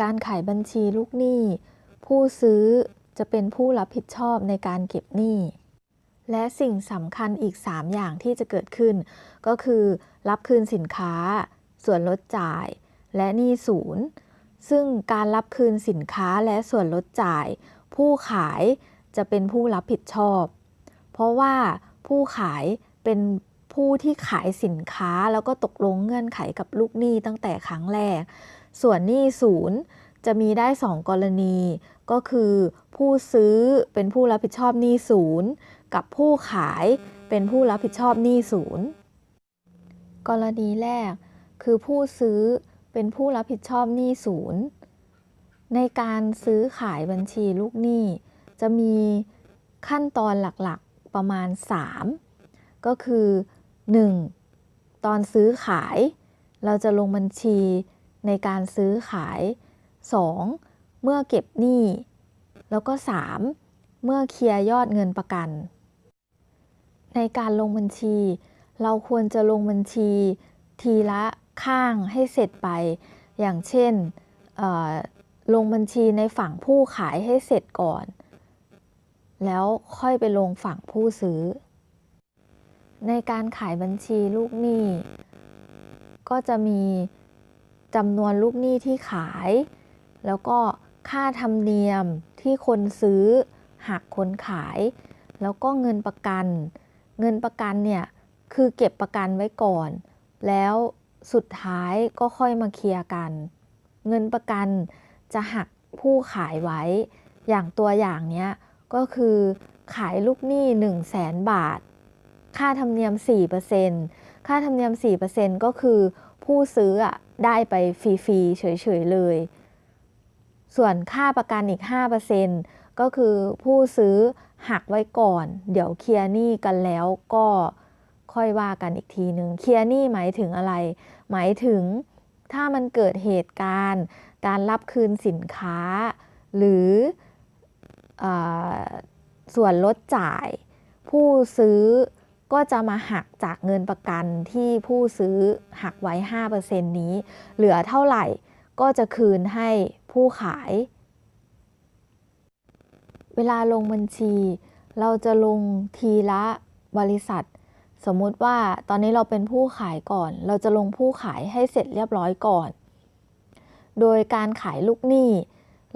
การขายบัญชีลูกหนี้ ผู้ซื้อจะเป็นผู้รับผิดชอบในการเก็บหนี้ และสิ่งสำคัญอีก 3 อย่างที่จะเกิดขึ้น ก็คือรับคืนสินค้า ส่วนลดจ่าย และหนี้ศูนย์ ซึ่งการรับคืนสินค้าและส่วนลดจ่าย ผู้ขายจะเป็นผู้รับผิดชอบ เพราะว่าผู้ขายเป็นผู้ที่ขายสินค้าแล้วก็ตกลงเงื่อนไขกับลูกหนี้ตั้งแต่ครั้งแรก ส่วนหนี้ศูนย์จะมีได้ 2 กรณี ก็คือผู้ซื้อเป็นผู้รับผิดชอบหนี้ศูนย์กับผู้ขายเป็นผู้รับผิดชอบหนี้ศูนย์กรณีแรก คือผู้ซื้อเป็นผู้รับผิดชอบหนี้ศูนย์ในการซื้อขายบัญชีลูกหนี้จะมีขั้นตอนหลักๆประมาณ 3 ก็คือ 1. ตอนซื้อขาย เราจะลงบัญชี ในการซื้อขาย 2. เมื่อเก็บหนี้ แล้วก็ 3. เมื่อเคลียร์ยอดเงินประกัน ในการลงบัญชี เราควรจะลงบัญชี ทีละข้างให้เสร็จไป อย่างเช่นลงบัญชีในฝั่งผู้ขายให้เสร็จก่อน แล้วค่อยไปลงฝั่งผู้ซื้อ ในการขายบัญชีลูกหนี้ ก็จะมี จำนวนลูกหนี้ที่ขาย แล้วก็ค่าธรรมเนียมที่คนซื้อหักคนขาย แล้วก็เงินประกัน เงินประกันเนี่ยคือเก็บประกันไว้ก่อน แล้วสุดท้ายก็ค่อยมาเคลียร์กัน เงินประกันจะหักผู้ขายไว้ อย่างตัวอย่างเนี้ยก็คือขายลูกหนี้ 1 0 0 0 0แสนบาท ค่าธรรมเนียม 4%ค่าธรรมเนียม 4%ก็คือผู้ซื้ออะ ได้ไปฟรีๆเฉยๆเลย ส่วนค่าประกันอีก 5%ก็คือผู้ซื้อหักไว้ก่อน เดี๋ยวเคลียร์หนี้กันแล้วก็ค่อยว่ากันอีกทีหนึ่งเคลียร์หนี้หมายถึงอะไร หมายถึงถ้ามันเกิดเหตุการณ์ การรับคืนสินค้า หรืออส่วนลดจ่าย ผู้ซื้อ ก็จะมาหักจากเงินประกันที่ผู้ซื้อหักไว้ 5%นี้ เหลือเท่าไหร่ก็จะคืนให้ผู้ขาย เวลาลงบัญชี เราจะลงทีละบริษัท สมมุติว่าตอนนี้เราเป็นผู้ขายก่อน เราจะลงผู้ขายให้เสร็จเรียบร้อยก่อน โดยการขายลูกหนี้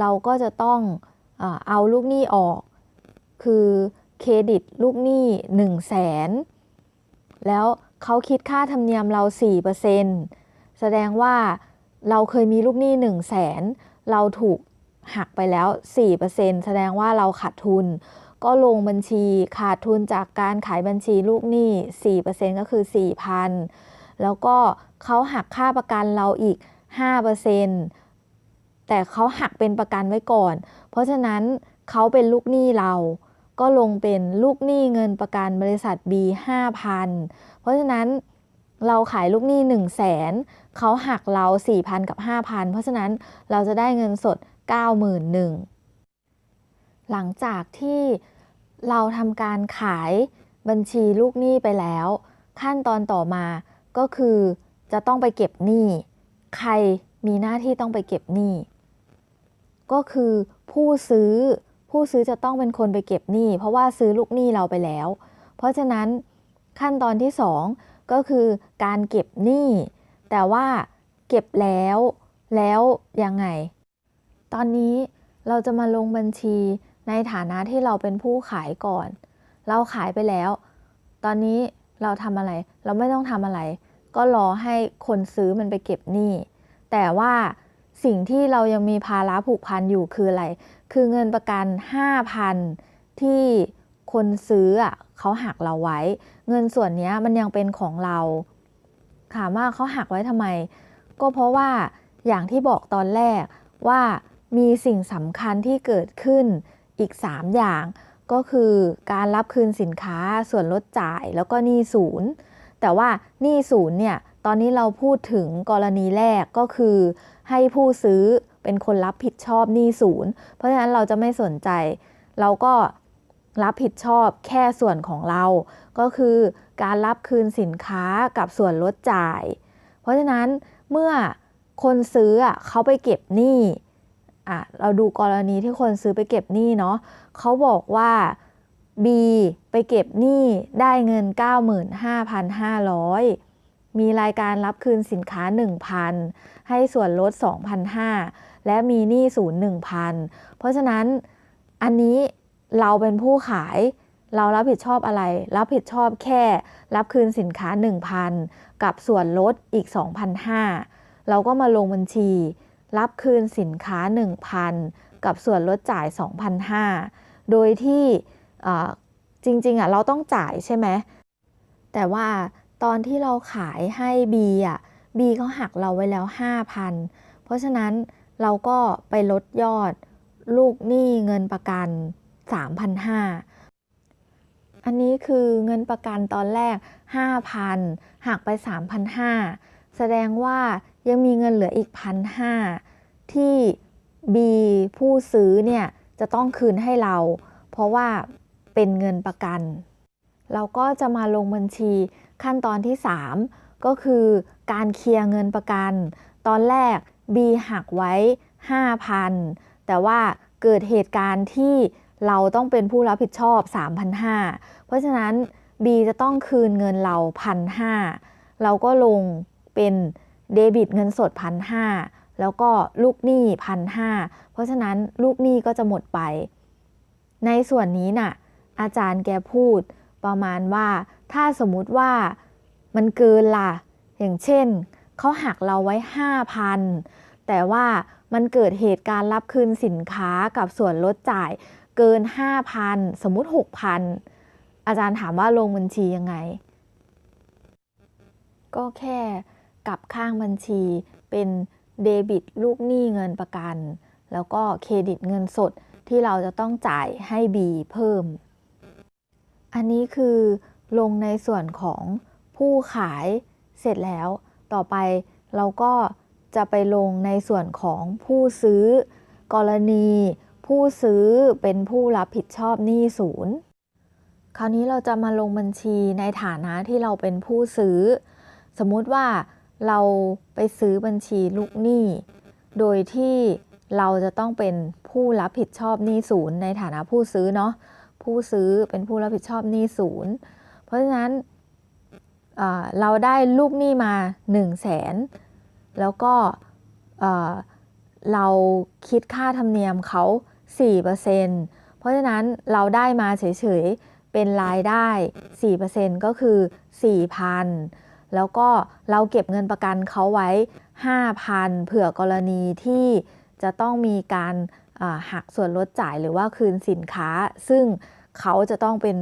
เราก็จะต้องเออเอาลูกหนี้ออก คือ เครดิตลูกหนี้1 0 0 0 0แสนแล้วเขาคิดค่าธรรมเนียมเรา 4%แสดงว่าเราเคยมีลูกหนี้ 1 0 0 0 0แสนเราถูกหักไปแล้ว 4%แสดงว่าเราขาดทุน ก็ลงบัญชีขาดทุนจากการขายบัญชีลูกหนี้ 4%ก็คือ 4,000 แล้วก็เขาหักค่าประกันเราอีก 5%แต่เขาหักเป็นประกันไว้ก่อน เพราะฉะนั้นเขาเป็นลูกหนี้เรา ก็ลงเป็นลูกหนี้เงินประกันบริษัท B 5,000 เพราะฉะนั้นเราขายลูกหนี้ 1 0 0 0 0แสนเขาหักเรา 4,000 กับ 5,000 เพราะฉะนั้นเราจะได้เงินสด 91,000หลังจากที่เราทำการขายบัญชีลูกหนี้ไปแล้ว ขั้นตอนต่อมาก็คือจะต้องไปเก็บหนี้ ใครมีหน้าที่ต้องไปเก็บหนี้ ก็คือผู้ซื้อ ผู้ซื้อจะต้องเป็นคนไปเก็บหนี้ เพราะว่าซื้อลูกหนี้เราไปแล้ว เพราะฉะนั้นขั้นตอนที่ 2 ก็คือการเก็บหนี้ แต่ว่าเก็บแล้วแล้วยังไง ตอนนี้เราจะมาลงบัญชีในฐานะที่เราเป็นผู้ขายก่อน เราขายไปแล้ว ตอนนี้เราทำอะไร เราไม่ต้องทำอะไร ก็รอให้คนซื้อมันไปเก็บหนี้ แต่ว่าสิ่งที่เรายังมีภาระผูกพันอยู่คืออะไร คือเงินประกัน 5,000 ที่คนซื้อเขาหักเราไว้ เงินส่วนนี้มันยังเป็นของเรา ถามว่าเขาหักไว้ทำไม ก็เพราะว่าอย่างที่บอกตอนแรกว่ามีสิ่งสำคัญที่เกิดขึ้นอีก 3 อย่าง ก็คือการรับคืนสินค้าส่วนลดจ่ายแล้วก็หนี้ศูนย์ แต่ว่าหนี้ศูนย์เนี่ยตอนนี้เราพูดถึงกรณีแรกก็คือให้ผู้ซื้อ เป็นคนรับผิดชอบหนี้ศูนย์ เพราะฉะนั้นเราจะไม่สนใจ เราก็รับผิดชอบแค่ส่วนของเรา ก็คือการรับคืนสินค้ากับส่วนลดจ่าย เพราะฉะนั้นเมื่อคนซื้อเขาไปเก็บหนี้อะเราดูกรณีที่คนซื้อไปเก็บหนี้เนาะเขาบอกว่า B ไปเก็บหนี้ได้เงิน 95,500 มีรายการรับคืนสินค้า 1,000 ให้ส่วนลด 2,500 และมีหนี้ศูนย์1,000 เพราะฉะนั้นอันนี้เราเป็นผู้ขายเรารับผิดชอบอะไร รับผิดชอบแค่รับคืนสินค้า 1,000 กับส่วนลดอีก 2,500 เราก็มาลงบัญชี รับคืนสินค้า 1,000 กับส่วนลดจ่าย 2,500 โดยที่จริงๆอะเราต้องจ่ายใช่ไหม แต่ว่า ตอนที่เราขายให้ B อะ B เขาหักเราไว้แล้ว 5,000 เพราะฉะนั้นเราก็ไปลดยอดลูกหนี้เงินประกัน 3,500 อันนี้คือเงินประกันตอนแรก 5,000 หักไป 3,500 แสดงว่ายังมีเงินเหลืออีก 1,500 ที่ B ผู้ซื้อเนี่ยจะต้องคืนให้เรา เพราะว่าเป็นเงินประกัน เราก็จะมาลงบัญชี ขั้นตอนที่ 3 ก็คือการเคลียร์เงินประกัน ตอนแรก B หักไว้ 5,000 แต่ว่าเกิดเหตุการณ์ที่เราต้องเป็นผู้รับผิดชอบ 3,500 เพราะฉะนั้น B จะต้องคืนเงินเรา 1,500 เราก็ลงเป็นเดบิตเงินสด 1,500 แล้วก็ลูกหนี้ 1,500 เพราะฉะนั้นลูกหนี้ก็จะหมดไป ในส่วนนี้น่ะอาจารย์แกพูดประมาณว่า ถ้าสมมุติว่ามันเกินล่ะ อย่างเช่น เขาหักเราไว้ 5,000 แต่ว่ามันเกิดเหตุการณ์รับคืนสินค้ากับส่วนลดจ่ายเกิน 5,000 สมมุติ 6,000 อาจารย์ถามว่าลงบัญชียังไง ก็แค่กลับข้างบัญชีเป็นเดบิตลูกหนี้เงินประกัน แล้วก็เครดิตเงินสดที่เราจะต้องจ่ายให้ B เพิ่ม อันนี้คือ ลงในส่วนของผู้ขายเสร็จแล้ว ต่อไปเราก็จะไปลงในส่วนของผู้ซื้อ กรณี ผู้ซื้อเป็นผู้รับผิดชอบหนี้ศูนย์คราวนี้เราจะมาลงบัญชีในฐานะที่เราเป็นผู้ซื้อ สมมุติว่าเราไปซื้อบัญชีลูกหนี้ โดยที่เราจะต้องเป็นผู้รับผิดชอบหนี้ศูนย์ในฐานะผู้ซื้อเนาะผู้ซื้อเป็นผู้รับผิดชอบหนี้ศูนย์ ราะฉะนั้นเเราได้ลูกหนี้มา 1 0 0 0 0แสนแล้วก็เอ่อเราคิดค่าธรรมเนียมเขา 4%เพราะฉะนั้นเราได้มาเฉยๆ เป็นรายได้ 4%ก็คือ 4,000 แล้วก็เราเก็บเงินประกันเขาไว้ 5,000 เผื่อกรณีที่จะต้องมีการาหักส่วนลดจ่ายหรือว่าคืนสินค้า ซึ่ง เขาจะต้องเป็น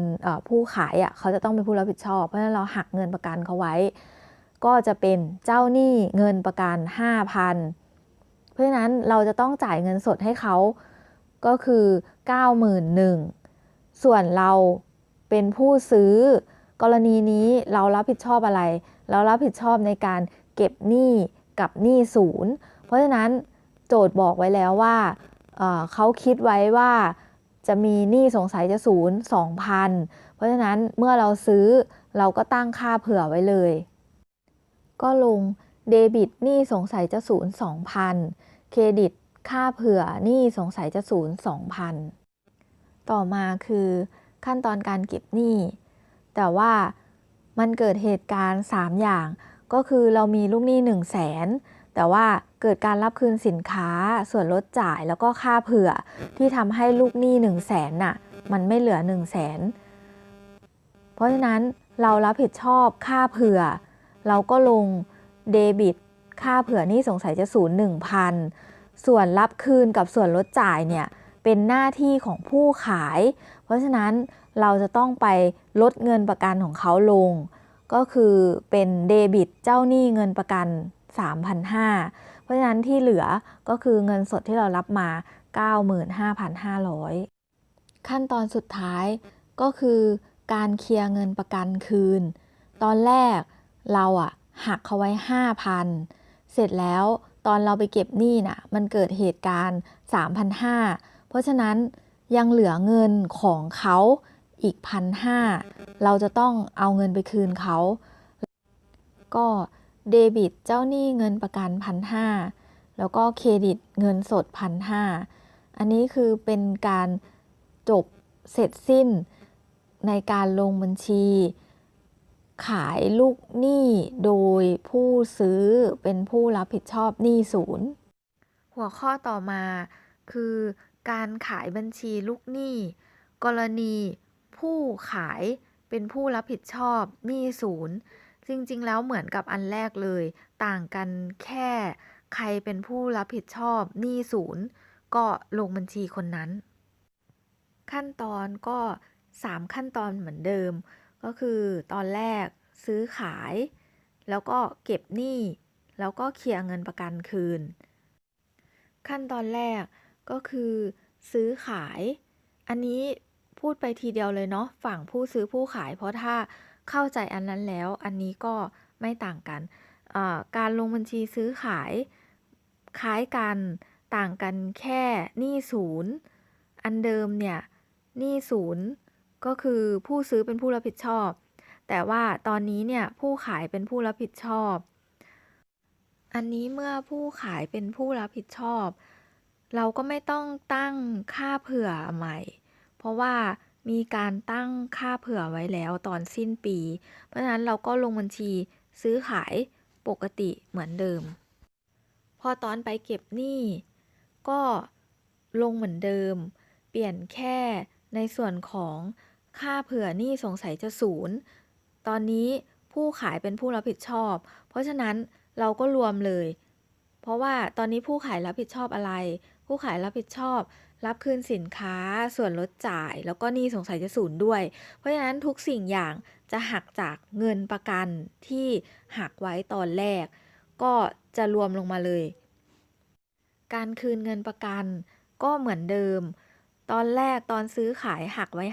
ผู้ขายอะเขาจะต้องเป็นผู้รับผิดชอบ เพราะฉะนั้นเราหักเงินประกันเขาไว้ ก็จะเป็นเจ้าหนี้เงินประกัน 5,000 เพราะฉะนั้นเราจะต้องจ่ายเงินสดให้เขาก็คือ 91,000ส่วนเราเป็นผู้ซื้อกรณีนี้เรารับผิดชอบอะไร เรารับผิดชอบในการเก็บหนี้กับหนี้ศูนย์ เพราะฉะนั้นโจทย์บอกไว้แล้วว่าเเขาคิดไว้ว่า จะมีหนี้สงสัยจะศูนย์2,000เพราะฉะนั้นเมื่อเราซื้อเราก็ตั้งค่าเผื่อไว้เลย ก็ลงเดบิตหนี้สงสัยจะศูนย์2,000เครดิตค่าเผื่อหนี้สงสัยจะศูนย์2,000ต่อมาคือขั้นตอนการเก็บหนี้ แต่ว่ามันเกิดเหตุการณ์ 3 อย่าง ก็คือเรามีลูกหนี้1 0 0 0 0แสนแต่ว่า เกิดการรับคืนสินค้า ส่วนลดจ่ายแล้วก็ค่าเผื่อ ที่ทำให้ลูกหนี้ 1 0 0 0 0แสนน่ะมันไม่เหลือ 1 0 0 0 0แสนเพราะฉะนั้นเรารับผิดชอบค่าเผื่อ เราก็ลงเดบิต ค่าเผื่อนี้สงสัยจะศูนย์หนึ่งพันส่วนรับคืนกับส่วนลดจ่ายเนี่ยเป็นหน้าที่ของผู้ขาย เพราะฉะนั้นเราจะต้องไปลดเงินประกันของเขาลง ก็คือเป็นเดบิตเจ้าหนี้เงินประกัน 3,500 เพราะฉะนั้นที่เหลือก็คือเงินสดที่เรารับมา 95,500 ขั้นตอนสุดท้ายก็คือการเคลียร์เงินประกันคืน ตอนแรกเราอะหักเขาไว้ 5,000 เสร็จแล้วตอนเราไปเก็บหนี้น่ะมันเกิดเหตุการณ์ 3,500 เพราะฉะนั้นยังเหลือเงินของเขาอีก 1,500 เราจะต้องเอาเงินไปคืนเขา ก็ เดบิตเจ้าหนี้เงินประกันพันห้าแล้วก็เครดิตเงินสดพันห้าอันนี้คือเป็นการจบเสร็จสิ้นในการลงบัญชี ขายลูกหนี้โดยผู้ซื้อเป็นผู้รับผิดชอบหนี้ศูนย์ หัวข้อต่อมาคือการขายบัญชีลูกหนี้ กรณีผู้ขายเป็นผู้รับผิดชอบหนี้ศูนย์ จริงๆ แล้วเหมือนกับอันแรกเลย ต่างกันแค่ใครเป็นผู้รับผิดชอบหนี้ศูนย์ ก็ลงบัญชีคนนั้น ขั้นตอนก็ 3 ขั้นตอนเหมือนเดิม ก็คือตอนแรกซื้อขาย แล้วก็เก็บหนี้ แล้วก็เคลียร์เงินประกันคืน ขั้นตอนแรกก็คือซื้อขาย อันนี้พูดไปทีเดียวเลยเนาะฝั่งผู้ซื้อผู้ขายเพราะถ้า เข้าใจอันนั้นแล้ว อันนี้ก็ไม่ต่างกัน การลงบัญชีซื้อขายคล้ายกันต่างกันแค่หนี้ศูนย์อันเดิมเนี่ยหนี้ศูนย์ก็คือผู้ซื้อเป็นผู้รับผิดชอบ แต่ว่าตอนนี้เนี่ยผู้ขายเป็นผู้รับผิดชอบ อันนี้เมื่อผู้ขายเป็นผู้รับผิดชอบ เราก็ไม่ต้องตั้งค่าเผื่อใหม่ เพราะว่า มีการตั้งค่าเผื่อไว้แล้วตอนสิ้นปี เพราะฉะนั้นเราก็ลงบัญชีซื้อขายปกติเหมือนเดิม พอตอนไปเก็บหนี้ก็ลงเหมือนเดิม เปลี่ยนแค่ในส่วนของค่าเผื่อหนี้สงสัยจะศูนย์ ตอนนี้ผู้ขายเป็นผู้รับผิดชอบ เพราะฉะนั้นเราก็รวมเลย เพราะว่าตอนนี้ผู้ขายรับผิดชอบอะไร ผู้ขายรับผิดชอบ รับคืนสินค้า ส่วนลดจ่าย แล้วก็หนี้สงสัยจะศูนย์ด้วย เพราะฉะนั้นทุกสิ่งอย่างจะหักจากเงินประกันที่หักไว้ตอนแรก ก็จะรวมลงมาเลย การคืนเงินประกันก็เหมือนเดิม ตอนแรกตอนซื้อขายหักไว้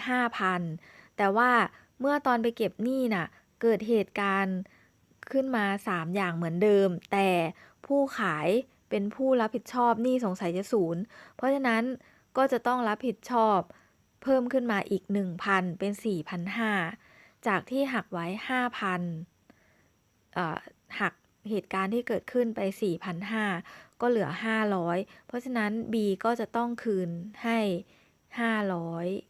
5,000 แต่ว่าเมื่อตอนไปเก็บหนี้น่ะ เกิดเหตุการณ์ขึ้นมา 3 อย่างเหมือนเดิม แต่ผู้ขายเป็นผู้รับผิดชอบหนี้สงสัยจะศูนย์ เพราะฉะนั้น ก็จะต้องรับผิดชอบ เพิ่มขึ้นมาอีก 1,000 เป็น 4,500 จากที่หักไว้ 5,000เอ่อหักเหตุการณ์ที่เกิดขึ้นไป 4,500 ก็เหลือ 500 เพราะฉะนั้น B ก็จะต้องคืนให้ 500